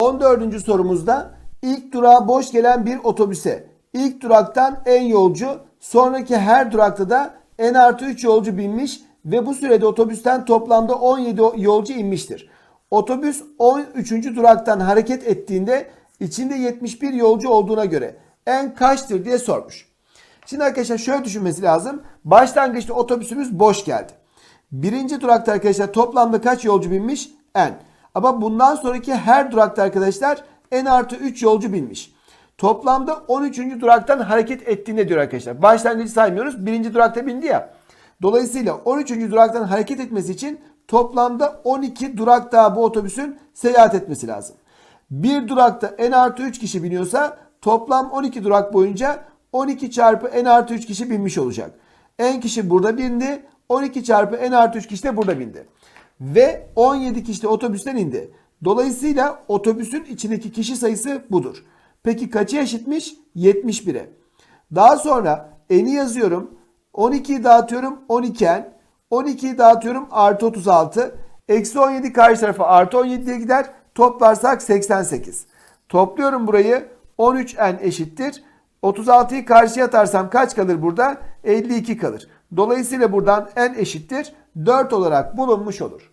14. sorumuzda ilk durağa boş gelen bir otobüse ilk duraktan en yolcu sonraki her durakta da en artı 3 yolcu binmiş ve bu sürede otobüsten toplamda 17 yolcu inmiştir. Otobüs 13. duraktan hareket ettiğinde içinde 71 yolcu olduğuna göre en kaçtır diye sormuş. Şimdi arkadaşlar şöyle düşünmesi lazım. Başlangıçta otobüsümüz boş geldi. Birinci durakta arkadaşlar toplamda kaç yolcu binmiş? N. Ama bundan sonraki her durakta arkadaşlar N artı 3 yolcu binmiş. Toplamda 13. duraktan hareket ettiğinde diyor arkadaşlar. Başlangıcı saymıyoruz. Birinci durakta bindi ya. Dolayısıyla 13. duraktan hareket etmesi için toplamda 12 durak daha bu otobüsün seyahat etmesi lazım. Bir durakta n artı 3 kişi biniyorsa toplam 12 durak boyunca 12 çarpı n artı 3 kişi binmiş olacak. N kişi burada bindi. 12 çarpı n artı 3 kişi de burada bindi. Ve 17 kişi de otobüsten indi. Dolayısıyla otobüsün içindeki kişi sayısı budur. Peki kaçı eşitmiş? 71'e. Daha sonra n'i yazıyorum. 12'yi dağıtıyorum 12n. 12'yi dağıtıyorum artı 36. Eksi 17 karşı tarafa artı 17 diye gider. Toplarsak 88. Topluyorum burayı. 13n eşittir. 36'yı karşıya atarsam kaç kalır burada? 52 kalır. Dolayısıyla buradan n eşittir 4 olarak bulunmuş olur.